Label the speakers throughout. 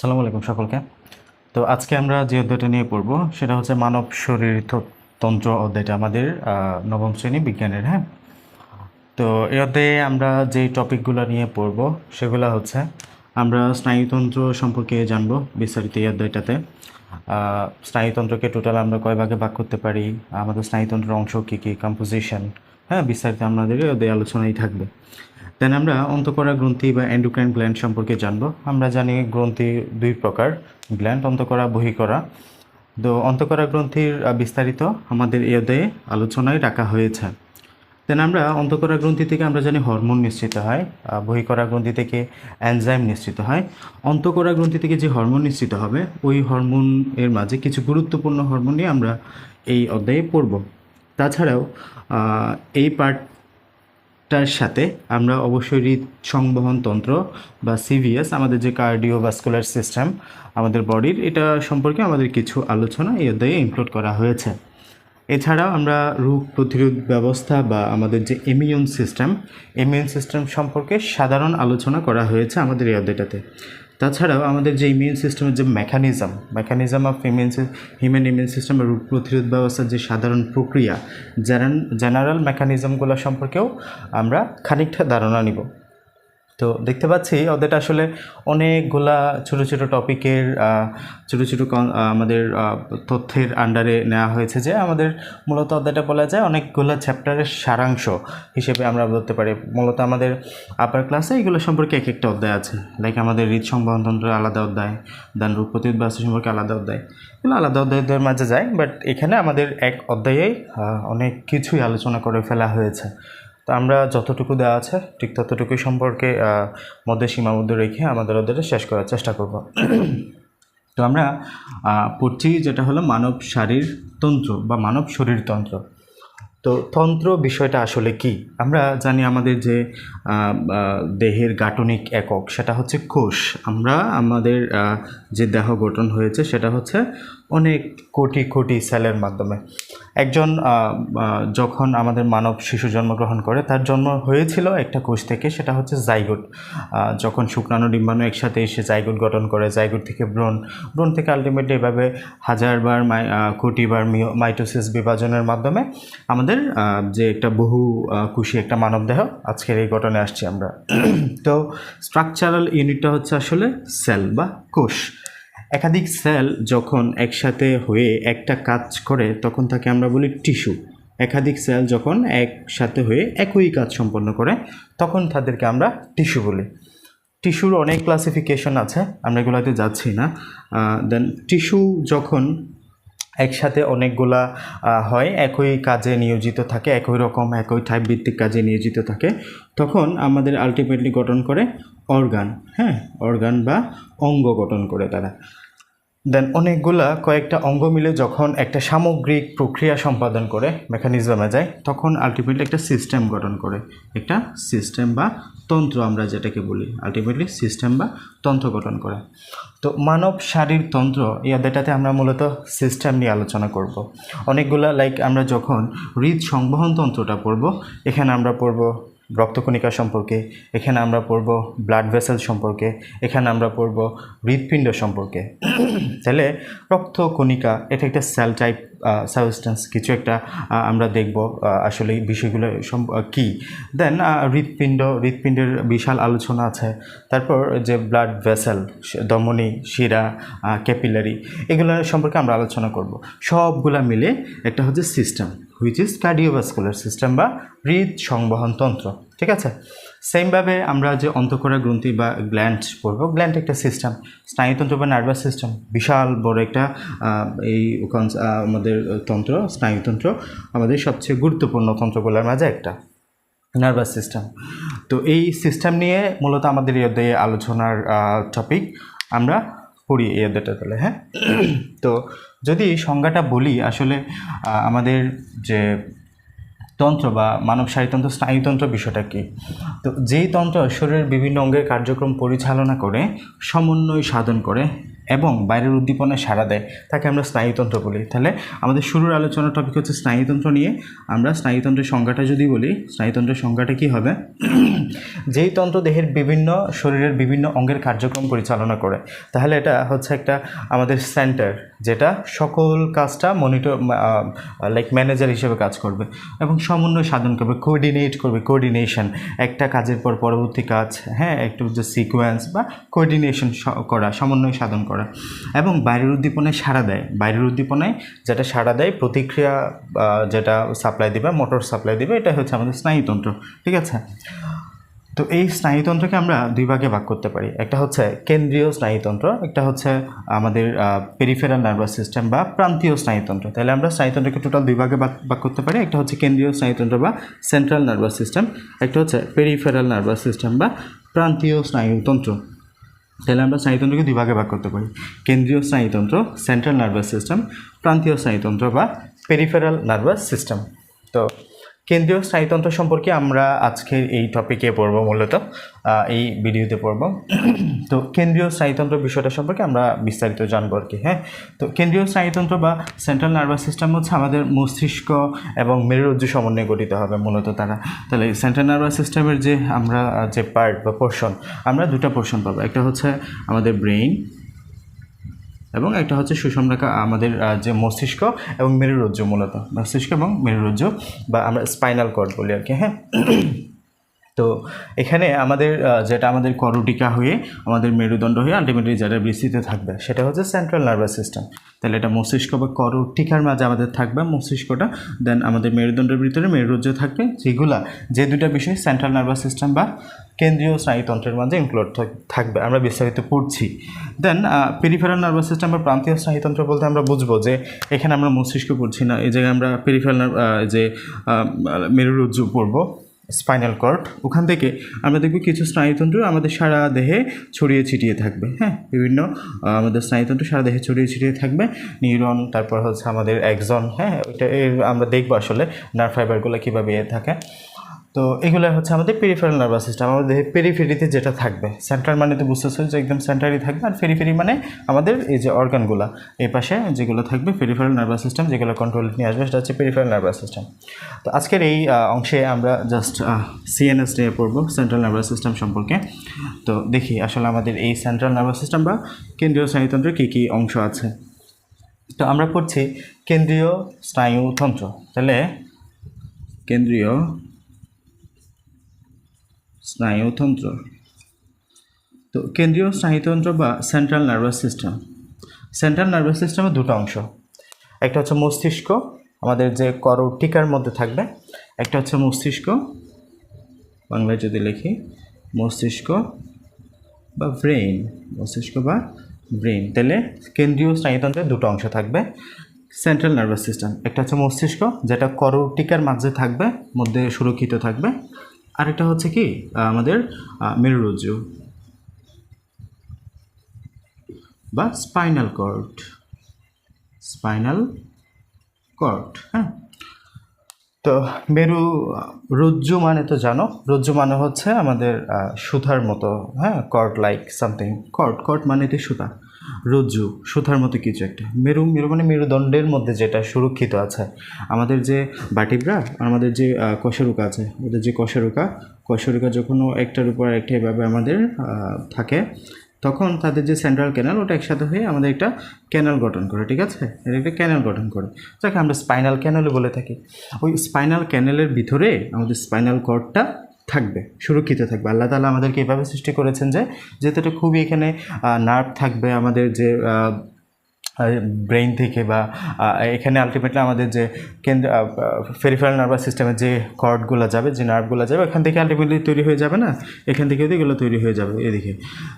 Speaker 1: আসসালামু আলাইকুম সকলকে। তো আজকে আমরা যে অধ্যায়টা নিয়ে পড়ব, সেটা হচ্ছে মানব শরীর তন্ত্র অধ্যায়টা আমাদের নবম শ্রেণি বিজ্ঞানের হ্যাঁ? তো এই অধ্যায়ে আমরা যে টপিকগুলো নিয়ে পড়ব, সেগুলো হচ্ছে আমরা স্নায়ুতন্ত্র সম্পর্কে জানব বিস্তারিত এই অধ্যায়টাতে। স্নায়ুতন্ত্রকে টোটাল আমরা কয় ভাগে ভাগ করতে পারি? আমাদের স্নায়ুতন্ত্রের অংশ কী কী? কম্পোজিশন হ্যাঁ বিস্তারিত আমাদের অধ্যায় আলোচনাই থাকবে। দেন আমরা অন্তঃকরা গ্রন্থি বা এন্ডোক্রাইন গ্ল্যান্ড সম্পর্কে জানব। আমরা জানি গ্রন্থি দুই প্রকার গ্ল্যান্ড অন্তঃকরা বহিকরা। তো অন্তঃকরা গ্রন্থির বিস্তারিত আমাদের এই অধ্যায়ে আলোচনায় রাখা হয়েছে। দেন আমরা অন্তঃকরা গ্রন্থি থেকে আমরা জানি হরমোন নিঃসৃত হয় আহ, বহিকরা গ্রন্থি থেকে অ্যানজাইম নিঃসৃত হয়। অন্তকরা গ্রন্থি থেকে যে হরমোন নিঃসৃত হবে ওই হরমোন এর মাঝে কিছু গুরুত্বপূর্ণ হরমোন নিয়ে আমরা এই অধ্যায়ে পড়ব। তাছাড়াও এই পার্ট টার সাথে আমরা অবশ্যই হৃদ সংবহন তন্ত্র বা সিভিএস আমাদের যে কার্ডিওভাস্কুলার সিস্টেম আমাদের বডির এটা সম্পর্কে আমাদের কিছু আলোচনা এই অধ্যায়ে ইনক্লুড করা হয়েছে। এছাড়াও আমরা রোগ প্রতিরোধ ব্যবস্থা বা আমাদের যে ইমিউন সিস্টেম ইমিউন সিস্টেম সম্পর্কে সাধারণ আলোচনা করা হয়েছে আমাদের এই অধ্যায়টাতে। তাছাড়াও আমাদের যে ইমিউন সিস্টেমের যে mechanism mechanism of immune human immune সিস্টেমের রোগ প্রতিরোধ ব্যবস্থার যে সাধারণ প্রক্রিয়া জেনারেল মেকানিজমগুলো সম্পর্কেও আমরা খানিকটা ধারণা নিব। তো দেখতে পাচ্ছি ওদেরটা আসলে অনেকগুলা ছোট ছোট টপিকের ছোট ছোট আমাদের তথ্যের আন্ডারে নেওয়া হয়েছে যে আমাদের মূলত অধ্যায়টা বলা যায় অনেকগুলো চ্যাপ্টারের সারাংশ হিসেবে আমরা বলতে পারি। মূলত আমাদের আপার ক্লাসে এগুলো সম্পর্কে এক একটা অধ্যায় আছে। লাইক আমাদের হৃদ সংবহনতন্ত্রের আলাদা অধ্যায় দেন রূপ প্রতিরোধ ব্যবস্থা সম্পর্কে আলাদা অধ্যায়। এগুলো আলাদা অধ্যায়দের মাঝে যায় বাট এখানে আমাদের এক অধ্যায়েই অনেক কিছুই আলোচনা করে ফেলা হয়েছে। তো আমরা যতটুকু দেওয়া আছে, ঠিক ততটুকু সম্পর্কে মধ্যে সীমাবদ্ধ রেখে আমাদের ওদের শেষ করার চেষ্টা করব। তো আমরা পড়ছি যেটা হলো মানব শারীর তন্ত্র বা মানব শরীরতন্ত্র তো তন্ত্র বিষয়টা আসলে কি? আমরা জানি আমাদের যে দেহের গাঠনিক একক, সেটা হচ্ছে কোষ। আমরা, আমাদের যে দেহ গঠন হয়েছে সেটা হচ্ছে অনেক কোটি কোটি সেলের মাধ্যমে। একজন যখন আমাদের মানব শিশু জন্মগ্রহণ করে, তার জন্ম হয়েছিল একটা কোষ থেকে, সেটা হচ্ছে জাইগোট। যখন শুক্রাণু ডিম্বাণু একসাথে এসে জাইগোট গঠন করে, জাইগোট থেকে ব্রণ ব্রণ থেকে আলটিমেটলি এভাবে হাজারবার কোটিবার মাইটোসিস বিভাজনের মাধ্যমে আমাদের যে একটা বহু কুশি একটা মানব দেহ, আজকের এই ঘটনে আসছি আমরা। তো স্ট্রাকচারাল ইউনিটটা হচ্ছে আসলে সেল বা কোষ। একাধিক সেল যখন একসাথে হয়ে একটা কাজ করে, তখন তাকে আমরা বলি টিস্যু। একাধিক সেল যখন একসাথে হয়ে একই কাজ সম্পন্ন করে, তখন তাদেরকে আমরা টিস্যু বলি। টিস্যুর অনেক ক্লাসিফিকেশন আছে, আমরা এগুলোতে যাচ্ছি না। দেন টিস্যু যখন একসাথে অনেকগুলা হয়, একই কাজে নিয়োজিত থাকে, একই রকম, একই টাইপ ভিত্তিক কাজে নিয়োজিত থাকে, তখন আমাদের আলটিমেটলি গঠন করে অর্গান হ্যাঁ? অর্গান বা অঙ্গ গঠন করে তারা। দেন অনেকগুলা কয়েকটা অঙ্গ মিলে যখন একটা সামগ্রিক প্রক্রিয়া সম্পাদন করে মেকানিজমে যায়, তখন আলটিমেটলি একটা সিস্টেম গঠন করে। একটা সিস্টেম বা তন্ত্র আমরা যেটাকে বলি আলটিমেটলি সিস্টেম বা তন্ত্র গঠন করে। তো মানব শারীর তন্ত্র অধ্যায়টাতে আমরা মূলত সিস্টেম নিয়ে আলোচনা করব। অনেকগুলা লাইক আমরা যখন হৃদ সংবহন তন্ত্রটা পড়ব, এখানে আমরা পড়ব রক্তকণিকা সম্পর্কে এখানে আমরা পড়ব ব্লাড ভেসেল সম্পর্কে এখানে আমরা পড়ব হৃৎপিণ্ড সম্পর্কে। তাহলে রক্তকণিকা এটা একটা সেল টাইপ সাবস্টেন্স কিছু একটা আমরা দেখব আসলে এই আহ, কী। দেন হৃৎপিণ্ড হৃৎপিণ্ডের বিশাল আলোচনা আছে। তারপর যে ব্লাড ভেসেল দমনি শিরা ক্যাপিলারি এগুলো সম্পর্কে আমরা আলোচনা করব। সবগুলা মিলে একটা হচ্ছে system which is cardiovascular system বা হৃদ সংবহন তন্ত্র, ঠিক আছে? সেমভাবে আমরা যে অন্তঃকরা গ্রন্থি বা গ্ল্যান্ড পড়ব গ্ল্যান্ড একটা সিস্টেম স্নায়ুতন্ত্র বা নার্ভাস সিস্টেম বিশাল বড় একটা এই আমাদের তন্ত্র স্নায়ুতন্ত্র আমাদের সবচেয়ে গুরুত্বপূর্ণ তন্ত্রগুলোর মাঝে একটা নার্ভাস সিস্টেম তো এই সিস্টেম নিয়ে মূলত আমাদের এই অধ্যায়ে আলোচনার টপিক আমরা পড়ি এই অধ্যায়টা তাহলে হ্যাঁ? তো যদি সংজ্ঞাটা বলি, আসলে আমাদের যে তন্ত্র বা মানব স্নায়ুতন্ত্র স্নায়ুতন্ত্র বিষয়টা কী? তো যেই তন্ত্র শরীরের বিভিন্ন অঙ্গের কার্যক্রম পরিচালনা করে, সমন্বয় সাধন করে এবং বাইরের উদ্দীপনায় সাড়া দেয়, তাকে আমরা স্নায়ুতন্ত্র বলি। তাহলে আমাদের শুরুর আলোচনার টপিক হচ্ছে স্নায়ুতন্ত্র নিয়ে। আমরা স্নায়ুতন্ত্রের সংজ্ঞাটা যদি বলি, স্নায়ুতন্ত্রের সংজ্ঞাটা কী হবে? যেই তন্ত্র দেহের বিভিন্ন শরীরের বিভিন্ন অঙ্গের কার্যক্রম পরিচালনা করে, তাহলে এটা হচ্ছে একটা আমাদের সেন্টার যেটা সকল কাজটা মনিটর লাইক ম্যানেজার হিসেবে কাজ করবে এবং সমন্বয় সাধন করবে কোঅর্ডিনেট করবে কোঅর্ডিনেশন একটা কাজের পর পরবর্তী কাজ হ্যাঁ একটু যে সিকোয়েন্স বা কোঅর্ডিনেশন করা, সমন্বয় সাধন করা। এবং বাইরের উদ্দীপনায় সাড়া দেয়। বাইরের উদ্দীপনায় যেটা সাড়া দেয়, প্রতিক্রিয়া যেটা সাপ্লাই দিবে মোটর সাপ্লাই দিবে এটা হচ্ছে আমাদের স্নায়ুতন্ত্র। ঠিক আছে? তো এই স্নায়ুতন্ত্রকে আমরা দুই ভাগে ভাগ করতে পারি। একটা হচ্ছে কেন্দ্রীয় স্নায়ুতন্ত্র, একটা হচ্ছে আমাদের পেরিফেরাল নার্ভাস সিস্টেম বা প্রান্তীয় স্নায়ুতন্ত্র। তাহলে আমরা স্নায়ুতন্ত্রকে টোটাল দুই ভাগ ভাগ করতে পারি। একটা হচ্ছে কেন্দ্রীয় স্নায়ুতন্ত্র বা সেন্ট্রাল নার্ভাস সিস্টেম একটা হচ্ছে পেরিফেরাল নার্ভাস সিস্টেম বা প্রান্তীয় স্নায়ুতন্ত্র। তাহলে আমরা স্নায়ুতন্ত্রকে দুই ভাগে ভাগ করতে পারি। কেন্দ্রীয় স্নায়ুতন্ত্র সেন্ট্রাল নার্ভাস সিস্টেম প্রান্তীয় স্নায়ুতন্ত্র বা পেরিফেরাল নার্ভাস সিস্টেম তো কেন্দ্রীয় স্নায়ুতন্ত্র সম্পর্কে আমরা আজকের এই টপিকে পড়ব মূলত এই ভিডিওতে পড়ব। তো কেন্দ্রীয় স্নায়ুতন্ত্র বিষয়টা সম্পর্কে আমরা বিস্তারিত জানব আর কি হ্যাঁ? তো কেন্দ্রীয় স্নায়ুতন্ত্র বা সেন্ট্রাল নার্ভাস সিস্টেম হচ্ছে আমাদের মস্তিষ্ক এবং মেরুরজ্জু সমন্বয়ে গঠিত হবে মূলত তারা। তাহলে সেন্ট্রাল নার্ভাস সিস্টেমের যে আমরা, যে পার্ট বা পোর্শন আমরা দুটো পোর্শন পাবো। একটা হচ্ছে আমাদের ব্রেইন এবং একটা হচ্ছে সুষম রেখা আমাদের যে মস্তিষ্ক এবং মেরুরজ্জ মূলত। মস্তিষ্ক এবং মেরুরজ্জ বা আমরা স্পাইনাল কর্ড বলি আর কি হ্যাঁ? তো এখানে আমাদের যেটা আমাদের করটিকা হয়ে, আমাদের মেরুদণ্ড হয়ে আলটিমেটলি যেটা বিস্তৃত থাকবে, সেটা হচ্ছে সেন্ট্রাল নার্ভাস সিস্টেম তাহলে এটা মস্তিষ্ক বা করটিকার মাঝে আমাদের থাকবে, মস্তিষ্কটা দেন আমাদের মেরুদণ্ডের ভিতরে মেরুরজ্জ থাকবে, যেগুলা, যে দুটা বিষয় সেন্ট্রাল নার্ভাস সিস্টেম বা কেন্দ্রীয় স্নায়ুতন্ত্রের মাঝে ইনক্লুড থাকবে, আমরা বিস্তারিত পড়ছি। দেন পেরিফেরাল নার্ভাস সিস্টেম বা প্রান্তীয় স্নায়ুতন্ত্র বলতে আমরা বুঝব যে এখানে আমরা মস্তিষ্ক পড়ছি না, এই জায়গায় আমরা পেরিফেরাল যে মেরুরজ্জু পড়ব। Spinal cord. ওখান থেকে আমরা দেখব কিছু স্নায়ুতন্ত্র আমাদের সারা দেহে ছড়িয়ে ছিটিয়ে থাকবে। হ্যাঁ বিভিন্ন আমাদের স্নায়ুতন্ত্র সারা দেহে ছড়িয়ে ছিটিয়ে থাকবে। নিউরন, তারপর হচ্ছে আমাদের একজন হ্যাঁ ওইটা আমরা দেখব আসলে নার্ভ ফাইবারগুলো কীভাবে থাকে। তো এগুলো হচ্ছে আমাদের পেরিফেরাল নার্ভাস সিস্টেম আমাদের দেহে পেরিফেরিতে যেটা থাকবে। সেন্ট্রাল মানে তো বুঝতেছো যে একদম সেন্টারই থাকবে, আর ফেরিফেরি মানে আমাদের এই যে অর্গানগুলো এই পাশে যেগুলো থাকবে পেরিফেরাল নার্ভাস সিস্টেম যেগুলো কন্ট্রোল নিয়ে আসবে, সেটা হচ্ছে পেরিফেরাল নার্ভাস সিস্টেম তো আজকের এই অংশে আমরা জাস্ট সিএনএস নিয়ে পড়ব সেন্ট্রাল নার্ভাস সিস্টেম সম্পর্কে। তো দেখি আসলে আমাদের এই সেন্ট্রাল নার্ভাস সিস্টেম বা কেন্দ্রীয় স্নায়ুতন্ত্রের কী কী অংশ আছে। তো আমরা পড়ছি কেন্দ্রীয় স্নায়ুতন্ত্র, তাহলে কেন্দ্রীয় স্নায়ুতন্ত্র। তো কেন্দ্রীয় স্নায়ুতন্ত্র বা central nervous system central nervous সিস্টেমের দুটো অংশ। একটা হচ্ছে মস্তিষ্ক, আমাদের যে করটিকার মধ্যে থাকবে। একটা হচ্ছে মস্তিষ্ক, বাংলায় যদি লিখি, মস্তিষ্ক বা ব্রেইন। মস্তিষ্ক বা ব্রেইন। তাহলে কেন্দ্রীয় স্নায়ুতন্ত্রের দুটো অংশ থাকবে সেন্ট্রাল নার্ভাস সিস্টেম একটা হচ্ছে মস্তিষ্ক, যেটা করটিকার মাঝে থাকবে, মধ্যে সুরক্ষিত থাকবে। আরেকটা হচ্ছে কি আমাদের মেরুরজ্জু বা স্পাইনাল কর্ড। স্পাইনাল কর্ড হ্যাঁ। তো মেরু রজ্জু মানে তো জানো, রজ্জু মানে হচ্ছে আমাদের সুতার মতো হ্যাঁ cord like something cord cord মানে তো সুতা। রজ্জু সুতার মতো কিছু একটা। মেরু মেরু মানে মেরুদণ্ডের মধ্যে যেটা সুরক্ষিত আছে। আমাদের যে বাটিব্রা আমাদের যে আহ, কশেরুকা আছে ওদের যে কশেরুকা কশেরুকা যখন একটার উপর একটা এভাবে আমাদের থাকে তখন তাদের যে সেন্ট্রাল ক্যানাল ওটা একসাথে হয়ে আমাদের একটা ক্যানাল গঠন করে ঠিক আছে? এটা একটা ক্যানাল গঠন করে। যাকে আমরা স্পাইনাল ক্যানালও বলে থাকি। ওই স্পাইনাল ক্যানেলের ভিতরে আমাদের স্পাইনাল কর্ডটা থাকবে, সুরক্ষিত থাকবে। আল্লাহ তালা আমাদেরকে এভাবে সৃষ্টি করেছেন যে যেহেতু এটা খুবই এখানে নার্ভ থাকবে আমাদের যে ব্রেইন থেকে বা এখানে আলটিমেটলি আমাদের যে কেন্দ্র ফেরিফেরাল নার্ভাস সিস্টেমের যে কর্ডগুলো যাবে, যে নার্ভগুলো যাবে এখান থেকে আলটিমেটলি তৈরি হয়ে যাবে না? এখান থেকে এগুলো তৈরি হয়ে যাবে এদিকে।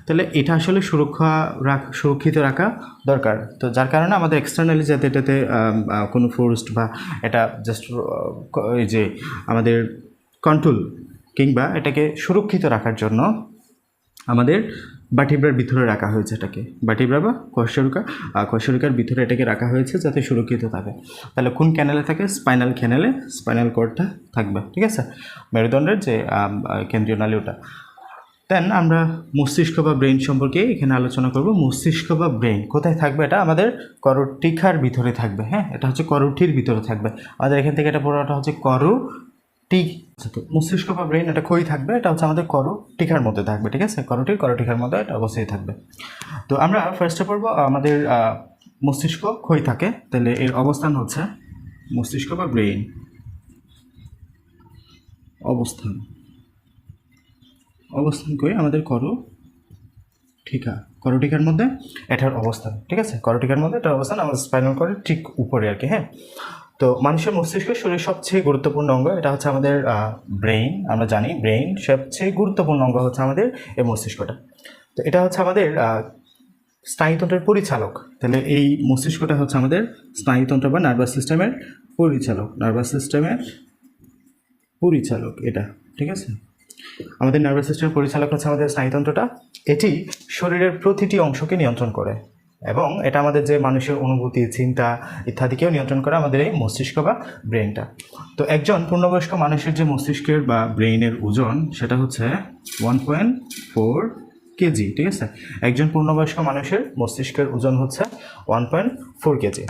Speaker 1: তাহলে এটা আসলে সুরক্ষা রাখ, সুরক্ষিত রাখা দরকার। তো যার কারণে আমাদের এক্সটার্নালি যাতে এটাতে কোনো ফোর্সড বা এটা জাস্ট এই যে আমাদের কন্ট্রোল কিংবা এটাকে সুরক্ষিত রাখার জন্য আমাদের বাটিব্রার ভিতরে রাখা হয়েছে এটাকে। বাটিব্রা বা কশ্বরিকা কশ্বরিকার ভিতরে এটাকে রাখা হয়েছে যাতে সুরক্ষিত থাকে। তাহলে কোন ক্যানেলে থাকে? স্পাইনাল ক্যানেলে স্পাইনাল কর্ডটা থাকবে, ঠিক আছে? মেরুদণ্ডের যে কেন্দ্রীয় নালী ওটা দেন আমরা মস্তিষ্ক বা ব্রেন সম্পর্কে এখানে আলোচনা করব। মস্তিষ্ক বা ব্রেন কোথায় থাকবে এটা? আমাদের করটিকার ভিতরে থাকবে হ্যাঁ? এটা হচ্ছে করটির ভিতরে থাকবে। আমাদের এখান থেকে এটা পড়াটা হচ্ছে করটি তো মস্তিষ্ক বা ব্রেন এটা কই থাকবে? এটা হচ্ছে আমাদের করটিকার মধ্যে থাকবে, ঠিক আছে? করটির করটিকার মধ্যে এটা অবশ্যই থাকবে। তো আমরা ফার্স্টে পড়ব আমাদের মস্তিষ্ক কই থাকে? তাহলে এর অবস্থান হচ্ছে মস্তিষ্ক বা ব্রেন অবস্থান। অবস্থান করে আমাদের করো ঠিকা করটিকার মধ্যে এটার অবস্থান, ঠিক আছে? করটিকার মধ্যে এটার অবস্থান, আমাদের স্পাইনাল করে ঠিক উপরে আর কি হ্যাঁ? তো মানুষের মস্তিষ্ক শরীরের সবচেয়ে গুরুত্বপূর্ণ অঙ্গ এটা হচ্ছে আমাদের ব্রেইন আমরা জানি ব্রেইন সবচেয়ে গুরুত্বপূর্ণ অঙ্গ হচ্ছে আমাদের এই মস্তিষ্কটা। তো এটা হচ্ছে আমাদের স্নায়ুতন্ত্রের পরিচালক। তাহলে এই মস্তিষ্কটা হচ্ছে আমাদের স্নায়ুতন্ত্র বা নার্ভাস সিস্টেমের পরিচালক। নার্ভাস সিস্টেমের পরিচালক এটা, ঠিক আছে? আমাদের নার্ভাস সিস্টেমের পরিচালক হচ্ছে আমাদের স্নায়ুতন্ত্রটা। এটি শরীরের প্রতিটি অংশকে নিয়ন্ত্রণ করে। এবং এটা আমাদের যে মানুষের অনুভূতি, চিন্তা ইত্যাদিকেও নিয়ন্ত্রণ করে আমাদের এই মস্তিষ্ক বা ব্রেনটা তো একজন পূর্ণবয়স্ক মানুষের যে মস্তিষ্কের বা ব্রেইনের ওজন, সেটা হচ্ছে ওয়ান পয়েন্ট ফোর কেজি ঠিক আছে? একজন পূর্ণবয়স্ক মানুষের মস্তিষ্কের ওজন হচ্ছে ওয়ান পয়েন্ট ফোর কেজি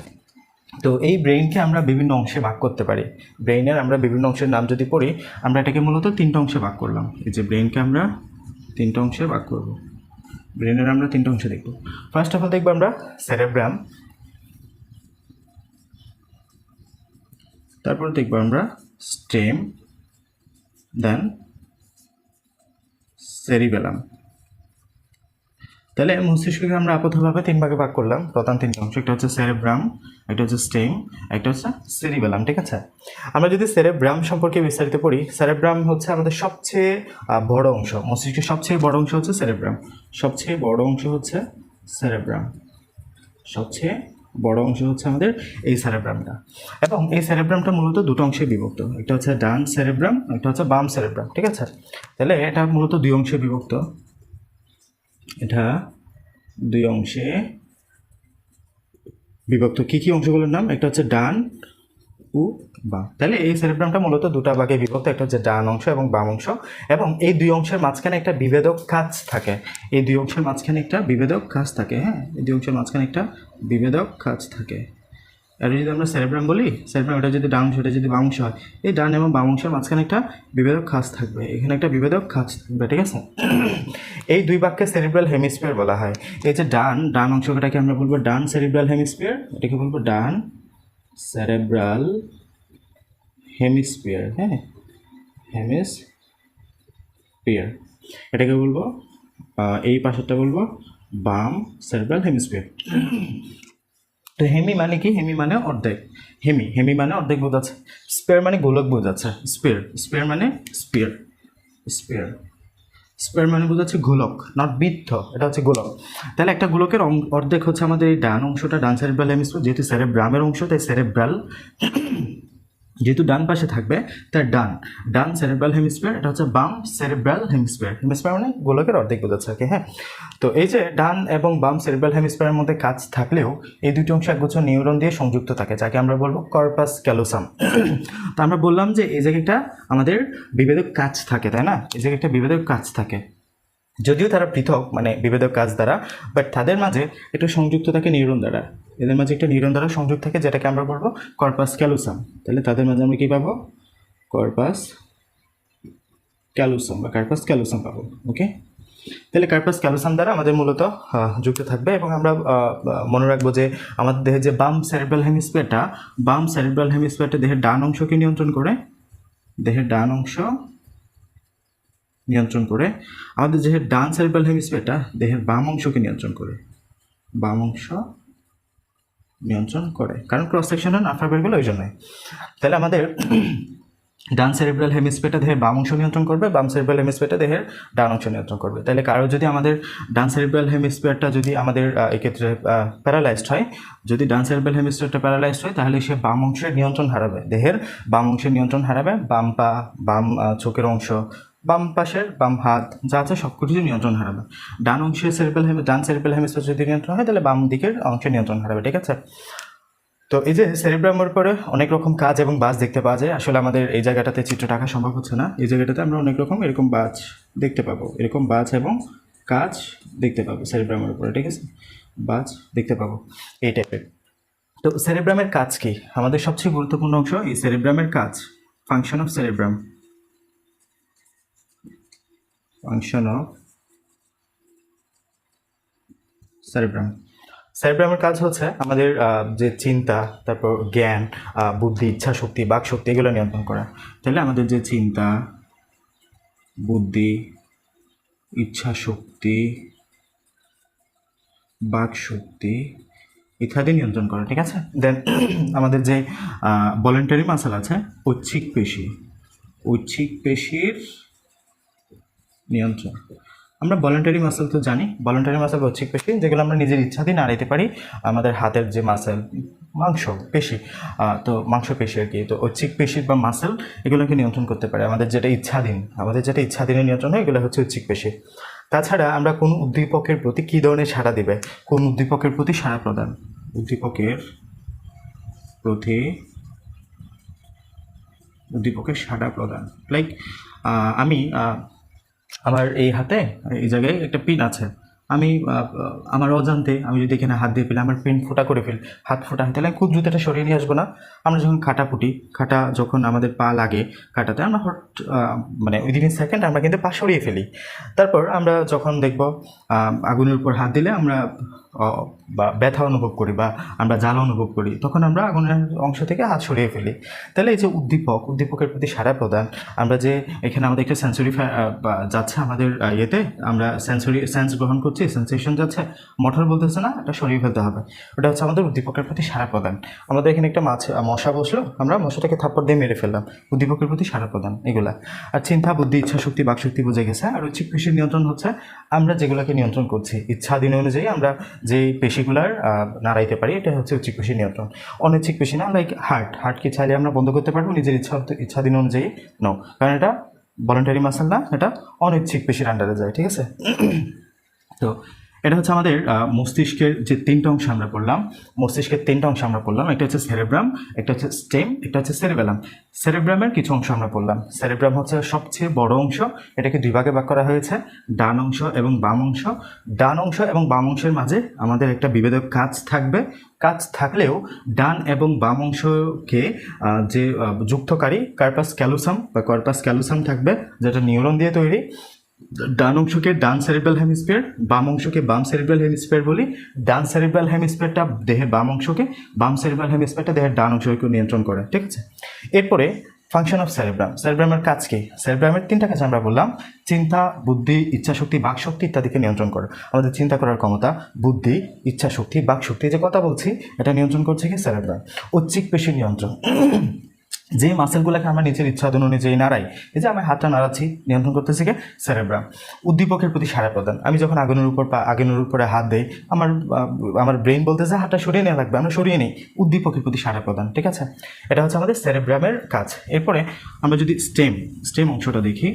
Speaker 1: তো এই ব্রেইনকে আমরা বিভিন্ন অংশে ভাগ করতে পারি। ব্রেইনের আমরা বিভিন্ন অংশের নাম যদি পড়ি, আমরা এটাকে মূলত তিনটা অংশে ভাগ করলাম। এই যে ব্রেইনকে আমরা তিনটা অংশে ভাগ করব। ব্রেইনের আমরা তিনটা অংশ দেখব। ফার্স্ট অফ অল দেখব আমরা সেরেব্রাম তারপর দেখব আমরা স্টেম দেন সেরিবেলাম তাহলে মস্তিষ্ককে আমরা আপাতভাবে তিন ভাগে ভাগ করলাম। প্রধান তিনটা অংশ, একটা হচ্ছে সেরেব্রাম একটা হচ্ছে স্টেম একটা হচ্ছে সেরিবেলাম ঠিক আছে? আমরা যদি সেরেব্রাম সম্পর্কে বিস্তারিত পড়ি সেরেব্রাম হচ্ছে আমাদের সবচেয়ে বড় অংশ। মস্তিষ্কের সবচেয়ে বড় অংশ হচ্ছে সেরেব্রাম সবচেয়ে বড় অংশ হচ্ছে সেরেব্রাম সবচেয়ে বড় অংশ হচ্ছে আমাদের এই সেরেব্রামটা এবং এই সেরেব্রামটা মূলত দুটো অংশে বিভক্ত। একটা হচ্ছে ডান সেরেব্রাম একটা হচ্ছে বাম সেরেব্রাম ঠিক আছে? তাহলে এটা মূলত দুই অংশে বিভক্ত। এটা দুই অংশে। বিভক্ত কি কি অংশগুলোর নাম? একটা হচ্ছে ডান উ বাম তাহলে এই সেরেব্রামটা মূলত দুটা ভাগে বিভক্ত, একটা হচ্ছে ডান অংশ এবং বাম অংশ। এবং এই দুই অংশের মাঝখানে একটা বিভেদক কাজ থাকে। এই দুই অংশের মাঝখানে একটা বিভেদক কাজ থাকে হ্যাঁ? এই দুই অংশের মাঝখানে একটা বিভেদক কাজ থাকে। আর যদি আমরা সেরেব্রাম বলি সেরেব্রাম এটা যদি ডান এটা যদি বাম অংশ হয়, এই ডান এবং বাম মাঝখানে একটা বিভেদক খাস থাকবে। এখানে একটা বিভেদক খাস থাকবে, ঠিক আছে? এই দুই বাক্যে সেরিব্রাল হেমিস্ফিয়ার বলা হয়। এই যে ডান ডান অংশটাকে আমরা বলব ডান সেরিব্রাল হেমিস্ফিয়ার, এটাকে বলব ডান সেরেব্রাল হেমিস্ফিয়ার হ্যাঁ? Hemis hemisphere. এটাকে বলব এই পাশেরটা বলব বাম সেরেব্রাল হেমিস্ফিয়ার। তো হেমি মানে কি? হেমি মানে অর্ধেক। হেমি হেমি মানে অর্ধেক বোঝাচ্ছে স্পেয়ার মানে গোলক বোঝাচ্ছে স্পেয়ার স্পেয়ার মানে স্পেয়ার। স্পেয়ার স্পেয়ার মানে বোঝাচ্ছে গোলক নট বৃদ্ধ, এটা হচ্ছে গোলক। তাহলে একটা গোলকের অর্ধেক হচ্ছে আমাদের এই ডান অংশটা, ডান সেরেব্রাল হেমিস্ফিয়ার যেহেতু সেরেব্রামের অংশ, তাই সেরেব্রাল যেহেতু ডান পাশে থাকবে, তার ডান। ডান সেরেব্রাল হেমিস্ফিয়ার এটা হচ্ছে বাম সেরেব্রাল হেমিস্ফিয়ার হেমিস্ফিয়ার মানে গোলকের অর্ধেক বোঝাচ্ছে আর কি হ্যাঁ? তো এই যে ডান এবং বাম সেরেব্রাল হেমিস্ফিয়ারের মধ্যে কাজ থাকলেও এই দুটি অংশ একগুচ্ছ নিউরন দিয়ে সংযুক্ত থাকে, যাকে আমরা বলব কর্পাস ক্যালোসাম তো আমরা বললাম যে এই জায়গাটা আমাদের বিভেদক কাজ থাকে, তাই না? এই জায়গায় একটা বিভেদক কাজ থাকে। যদিও তারা পৃথক মানে বিভেদক কাজ দ্বারা বাট তাদের মাঝে একটু সংযুক্ত থাকে নিউরন দ্বারা। এদের মাঝে একটা নিউরন দ্বারা সংযোগ থাকে, যেটাকে আমরা বলব কর্পাস ক্যালুসাম তাহলে তাদের মাঝে আমরা কী পাবো? কর্পাস ক্যালুসাম বা কার্পাস ক্যালুসাম পাবো ওকে তাহলে কার্পাস ক্যালুসাম দ্বারা আমাদের মূলত যুক্ত থাকবে এবং আমরা মনে রাখব যে আমাদের দেহের যে বাম সেরিব্রাল হেমিস্ফিয়ারটা বাম সেরিব্রাল হেমিস্ফিয়ারটা দেহের ডান অংশকে নিয়ন্ত্রণ করে, দেহের ডান অংশ নিয়ন্ত্রণ করে, আমাদের দেহের ডান সেরিব্রাল হেমিস্ফিয়ারটা দেহের বাম অংশকে নিয়ন্ত্রণ করে। বাম অংশ নিয়ন্ত্রণ করে। কারণ ক্রস সেকশনের নাফা বেরগুলো ওই জন্যই। তাহলে আমাদের ডান সেরিব্রাল হেমিস্ফিয়ারটা দেহের বাম অংশ নিয়ন্ত্রণ করবে, বাম সেরিব্রাল হেমিস্ফিয়ারটা দেহের ডান অংশ নিয়ন্ত্রণ করবে। তাহলে কারও যদি আমাদের ডান সেরিব্রাল হেমিস্ফিয়ারটা যদি আমাদের এক্ষেত্রে প্যারালাইজড হয়, যদি ডান সেরিব্রাল হেমিস্ফিয়ারটা প্যারালাইজড হয়, তাহলে সে বাম অংশের নিয়ন্ত্রণ হারাবে। দেহের বাম অংশের নিয়ন্ত্রণ হারাবে, বাম পা, বাম চোখের অংশ বাম পাশের বাম হাত, যা আছে সব কিছু নিয়ন্ত্রণ হারাবে। ডান অংশের সেরিব্রাল হেমি ডান সেরিব্রাল হেমিস্ফিয়ার যদি নিয়ন্ত্রণ হয়, তাহলে বাম দিকের অংশে নিয়ন্ত্রণ হারাবে, ঠিক আছে? তো এই যে সেরিব্রামের পরে অনেক রকম কাজ এবং বাজ দেখতে পাওয়া যায়। আসলে আমাদের এই জায়গাটাতে চিত্র টাকা সম্ভব হচ্ছে না। এই জায়গাটাতে আমরা অনেক রকম এরকম বাজ দেখতে পাবো। এরকম বাজ এবং কাজ দেখতে পাবো সেরিব্রামের উপরে, ঠিক আছে? বাজ দেখতে পাবো এই টাইপের তো সেরিব্রামের কাজ কি? আমাদের সবচেয়ে গুরুত্বপূর্ণ অংশ এই সেরিব্রামের কাজ function of cerebrum function of cerebrum সেরিব্রামের কাজ হচ্ছে আমাদের যে চিন্তা, তারপর জ্ঞান বুদ্ধি, ইচ্ছা, শক্তি, বাক শক্তি, এগুলো নিয়ন্ত্রণ করা। তাহলে আমাদের যে চিন্তা, বুদ্ধি, ইচ্ছা শক্তি, বাক শক্তি, ইত্যাদি নিয়ন্ত্রণ করা, ঠিক আছে? দেন আমাদের যে ভলেন্টারি মাসেল আছে, ঐচ্ছিক পেশি। ঐচ্ছিক পেশির নিয়ন্ত্রণ। আমরা ভলেন্টারি মাসেল তো জানি। ভলেন্টারি মাসেল ঐচ্ছিক পেশি, যেগুলো আমরা নিজের ইচ্ছাতেই নাড়াইতে পারি, আমাদের হাতের যে মাসেল মাংস, পেশি তো মাংস, পেশি আর কি, তো ঐচ্ছিক পেশির বা মাসেল এগুলোকে নিয়ন্ত্রণ করতে পারে। আমাদের যেটা ইচ্ছাধীন, আমাদের যেটা ইচ্ছাধীনের নিয়ন্ত্রণ হয়, এগুলো হচ্ছে ঐচ্ছিক পেশি। তাছাড়া আমরা কোন উদ্দীপকের প্রতি কী ধরনের সাড়া দিবে? কোন উদ্দীপকের প্রতি সাড়া প্রদান? উদ্দীপকের প্রতি উদ্দীপকের সাড়া প্রদান। লাইক আমি আমার এই হাতে এই জায়গায় একটা পিন আছে। আমি আমার অজান্তে আমি যদি এখানে হাত দিয়ে ফেলি, আমার পিন ফোটা করে ফেলি, হাত ফোটা তাহলে খুব দ্রুত এটা সরিয়ে নিয়ে আসব না। আমরা যখন কাটা ফুটি, কাটা যখন আমাদের পা লাগে কাটাতে, আমরা হট মানে উইদিন সেকেন্ড আমরা কিন্তু পা সরিয়ে ফেলি। তারপর আমরা যখন দেখব আগুনের উপর হাত দিলে আমরা বা ব্যথা অনুভব করি বা আমরা জ্বালা অনুভব করি, তখন আমরা আগুনের অংশ থেকে হাত সরিয়ে ফেলি। তাহলে এই যে উদ্দীপক, উদ্দীপকের প্রতি সারা প্রদান, আমরা যে এখানে আমাদের একটা সেন্সরি যাচ্ছে আমাদের ইয়েতে, আমরা সেন্সরি সেন্স গ্রহণ করছি সেন্সেশন যাচ্ছে মোটর বলতেছে না, এটা সরিয়ে ফেলতে হবে। ওটা হচ্ছে আমাদের উদ্দীপকের প্রতি সাড়া প্রদান। আমাদের এখানে একটা মাছ মশা বসল, আমরা মশাটাকে থাপ্পড় দিয়ে মেরে ফেললাম। উদ্দীপকের প্রতি সাড়া প্রদান, এগুলা। আর চিন্তা, বুদ্ধি, ইচ্ছা, শক্তি বাকশক্তি বুঝে গেছে। আর ঐচ্ছিক পেশির নিয়ন্ত্রণ হচ্ছে, আমরা যেগুলোকে নিয়ন্ত্রণ করছি। ইচ্ছাধীন অনুযায়ী আমরা যে পেশিগুলার নাড়াইতে পারি, এটা হচ্ছে ঐচ্ছিক পেশির নিয়ন্ত্রণ। অনৈচ্ছিক পেশি না লাইক হার্ট হার্টকে চাইলে আমরা বন্ধ করতে পারব, নিজের ইচ্ছা ইচ্ছাধীন অনুযায়ী নো কারণ এটা ভলেন্টারি মাসেল না, এটা অনৈচ্ছিক পেশির আন্ডারে যায়, ঠিক আছে? তো এটা হচ্ছে আমাদের মস্তিষ্কের যে তিনটা অংশ আমরা পড়লাম, মস্তিষ্কের তিনটা অংশ আমরা পড়লাম, একটা হচ্ছে সেরেব্রাম একটা হচ্ছে স্টেম একটা হচ্ছে সেরেবেলাম সেরেব্রামের কিছু অংশ আমরা পড়লাম। সেরেব্রাম হচ্ছে সবচেয়ে বড় অংশ, এটাকে দুই ভাগে ভাগ করা হয়েছে, ডান অংশ এবং বাম অংশ। ডান অংশ এবং বাম অংশের মাঝে আমাদের একটা বিভেদক কাজ থাকবে। কাজ থাকলেও ডান এবং বাম অংশকে যে যুক্তকারী, কার্পাস ক্যালুসাম বা কর্পাস ক্যালুসাম থাকবে, যেটা নিউরন দিয়ে তৈরি। ডান অংশকে ডান সেরিব্রাল হেমিস্ফিয়ার বাম অংশকে বাম সেরিব্রাল হেমিস্ফিয়ার বলি। ডান সেরিব্রাল হেমিস্ফিয়ারটা দেহের বাম অংশকে, বাম সেরিব্রাল হেমিস্ফিয়ারটা দেহের ডান অংশকে নিয়ন্ত্রণ করে, ঠিক আছে? এরপরে ফাংশন অফ সেরিব্রাম সেরিব্রামের কাজ কি? সেরিব্রামের তিনটা কাজ আমরা বললাম। চিন্তা, বুদ্ধি, ইচ্ছাশক্তি, বাকশক্তি ইত্যাদিকে নিয়ন্ত্রণ করে। আমাদের চিন্তা করার ক্ষমতা, বুদ্ধি, ইচ্ছাশক্তি, বাকশক্তি যে কথা বলছি, এটা নিয়ন্ত্রণ করছে কি? সেরিব্রাম ঐচ্ছিক পেশি নিয়ন্ত্রণ। যে মাসেলগুলোকে আমরা নিজের ইচ্ছাধীন অনুযায়ী নাড়াই, এই যে আমি হাতটা নাড়াচ্ছি, নিয়ন্ত্রণ করতে শিখে সেরেব্রাম। উদ্দীপকের প্রতি সারা প্রদান। আমি যখন আগুনের উপর পা, আগুনের উপরে হাত দেই, আমার আমার ব্রেন বলতেছে হাতটা সরিয়ে নেওয়া লাগবে, আমরা সরিয়ে নিই। উদ্দীপকের প্রতি সারা প্রদান, ঠিক আছে? এটা হচ্ছে আমাদের সেরেব্রামের কাজ। এরপরে আমরা যদি স্টেম স্টেম অংশটা দেখি।